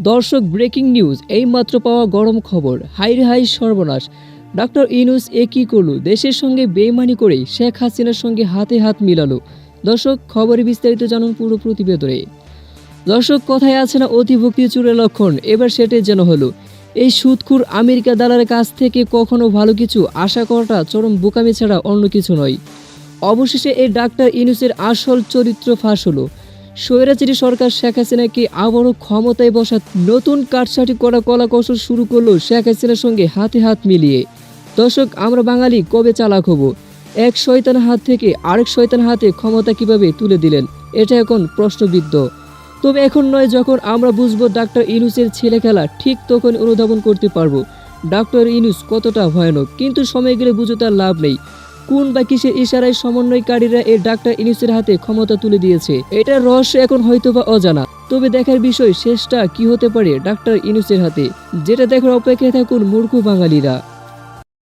দর্শক breaking news, এইমাত্র পাওয়া গরম খবর। হাইরে হাই সর্বনাশ। ডক্টর ইনুস এ কী করল? দেশের সঙ্গে বেইমানি করে শেখ হাসিনার সঙ্গে হাতে হাত মিলালো। দর্শক খবরে বিস্তারিত জানুন পুরো প্রতিবেদনে। দর্শক, কথায় আছে না অতিভক্তি চুরের লক্ষণ? এবার সেটাই যেন হলো। এই সুদখুর আমেরিকা দালালের কাছ থেকে কখনো ভালো কিছু আশা করাটা চরম বোকামি ছাড়া অন্য কিছু নয়। অবশেষে এই ডাক্তার ইনুসের আসল চরিত্র ফাঁস হলো। স্বৈরাচারী সরকার শেখ হাসিনাকে আবারও ক্ষমতায় বসা নতুন কাটসাটি করা কলা কৌশল শুরু করল শেখ হাসিনার সঙ্গে হাতে হাত মিলিয়ে। দর্শক, আমরা বাঙালি, কবে চালাক হব? এক শয়তান হাত থেকে আরেক শয়তান হাতে ক্ষমতা কীভাবে তুলে দিলেন? এটা এখন প্রশ্নবিদ্ধ। তবে এখন নয়, যখন আমরা বুঝব ডাক্তার ইনুসের ছেলে খেলা ঠিক তখন অনুধাবন করতে পারব। ডাক্তার ইনুস কতটা ভয়ানক, কিন্তু সময় গেলে বুঝে তার লাভ নেই। কোন বা কিসের ইশারায় সমন্বয়কারীরা এই ডাক্তার ইনিসের হাতে ক্ষমতা তুলে দিয়েছে? এটার রহস্য এখন হয়তো বা অজানা। তবে দেখার বিষয়, শেষটা কি হতে পারে ডাক্তার ইনুসের হাতে? যেটা দেখার অপেক্ষায় থাকুন মূর্খ বাঙালিরা।